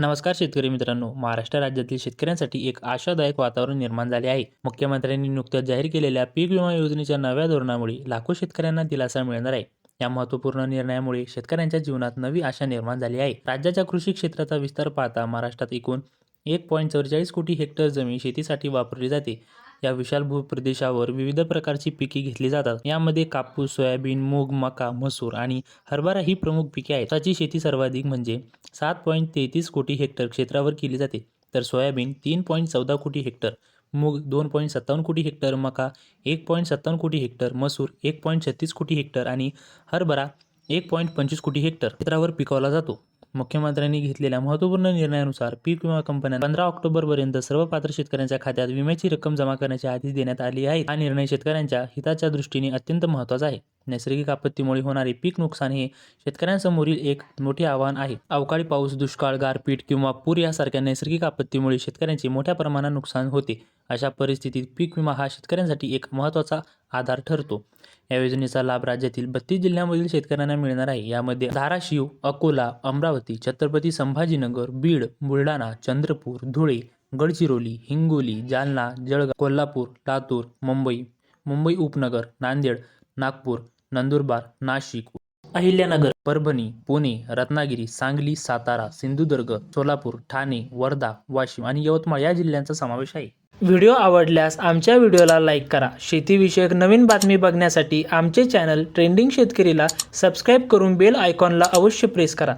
नमस्कार शेतकरी मित्रांनो. महाराष्ट्र राज्यातील शेतकऱ्यांसाठी एक आशादायक वातावरण निर्माण झाले आहे. मुख्यमंत्र्यांनी नुकत्याच जाहीर केलेल्या पीक विमा योजनेच्या नव्या धोरणामुळे लाखो शेतकऱ्यांना दिलासा मिळणार आहे. या महत्त्वपूर्ण निर्णयामुळे शेतकऱ्यांच्या जीवनात नवी आशा निर्माण झाली आहे. राज्याच्या कृषी क्षेत्राचा विस्तार पाहता महाराष्ट्रात एकूण एक पॉईंट चौवेचाळीस कोटी हेक्टर जमीन शेतीसाठी वापरली जाते. या विशाल भूप्रदेशावर विविध प्रकारची पिके घेतली जातात. यामध्ये कापूस सोयाबीन मूग मका मसूर आणि हरभरा ही प्रमुख पिके आहेत. त्याची शेती सर्वाधिक म्हणजे सात पॉईंट तेहतीस कोटी हेक्टर क्षेत्रावर केली जाते. तर सोयाबीन तीन पॉईंट चौदा कोटी हेक्टर मूग दोन पॉईंट सत्तावन्न कोटी हेक्टर मका एक पॉईंट सत्तावन्न कोटी हेक्टर मसूर एक पॉईंट छत्तीस कोटी हेक्टर आणि हरभरा एक पॉईंट पंचवीस कोटी हेक्टर क्षेत्रावर पिकवला जातो. मुख्यमंत्र्यांनी घेतलेल्या महत्त्वपूर्ण निर्णयानुसार पीक विमा कंपन्या पंधरा ऑक्टोबरपर्यंत सर्व पात्र शेतकऱ्यांच्या खात्यात विम्याची रक्कम जमा करण्याचे आदेश देण्यात आले आहे. हा निर्णय शेतकऱ्यांच्या हिताच्या दृष्टीने अत्यंत महत्त्वाचा आहे. नैसर्गिक आपत्तीमुळे होणारे पीक नुकसान हे शेतकऱ्यांसमोरील एक मोठे आव्हान आहे. अवकाळी पाऊस दुष्काळ गारपीट किंवा पूर यासारख्या नैसर्गिक आपत्तीमुळे शेतकऱ्यांचे मोठ्या प्रमाणात नुकसान होते. अशा परिस्थितीत पीक विमा हा शेतकऱ्यांसाठी एक महत्त्वाचा आधार ठरतो. या योजनेचा लाभ राज्यातील बत्तीस जिल्ह्यांमधील शेतकऱ्यांना मिळणार आहे. यामध्ये धाराशिव अकोला अमरावती छत्रपती संभाजीनगर बीड बुलढाणा चंद्रपूर धुळे गडचिरोली हिंगोली जालना जळगाव कोल्हापूर लातूर मुंबई मुंबई उपनगर नांदेड नागपूर नंदुरबार नाशिक अहिल्यानगर परभणी पुणे रत्नागिरी सांगली सातारा सिंधुदुर्ग सोलापूर ठाणे वर्धा वाशिम आणि यवतमाळ या जिल्ह्यांचा समावेश आहे. व्हिडिओ आवडल्यास आमच्या व्हिडिओला लाईक करा. शेतीविषयक नवीन बातमी बघण्यासाठी आमचे चॅनल ट्रेंडिंग शेतकरीला सबस्क्राईब करून बेल आयकॉनला अवश्य प्रेस करा.